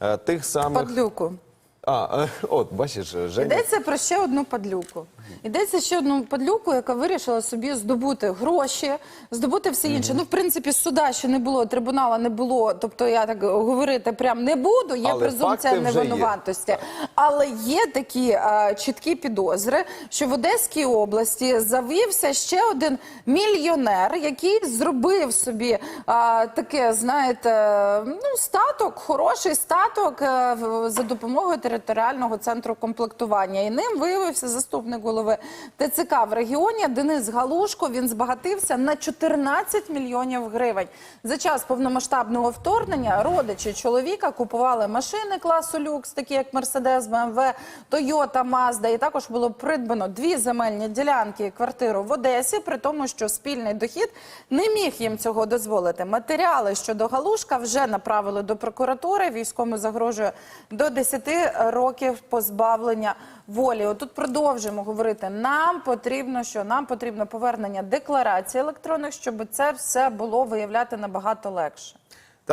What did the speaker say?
е, тих самих. Падлюку. А, е, от, бачиш, Женя. Йдеться про ще одну падлюку. Йдеться ще одну падлюку, яка вирішила собі здобути гроші, здобути все інше. Ну, в принципі, суда ще не було, трибунала не було. Тобто я так говорити прям не буду. Є Але презумпція факти вже є. невинуватості. Але є такі е, чіткі підозри, що в Одеській області завівся ще один мільйонер, який зробив собі е, таке, знаєте, ну статок, хороший статок е, в- за допомогою територіального центру комплектування. І ним виявився заступник голови ТЦК в регіоні Денис Галушко. Він збагатився на 14 мільйонів гривень. За час повномасштабного вторгнення родичі чоловіка купували машини класу люкс, такі як Мерседес, БМВ, Тойота, Мазда. І також було придбано дві земельні ділянки і квартиру в Одесі, при тому, що спільний дохід не міг їм цього дозволити. Матеріали щодо Галушка вже направили до прокуратури. Військовому загрожує до 10 років позбавлення волі. Отут продовжуємо говорити. Нам потрібно що нам потрібно повернення декларацій електронних, щоб це все було виявляти набагато легше.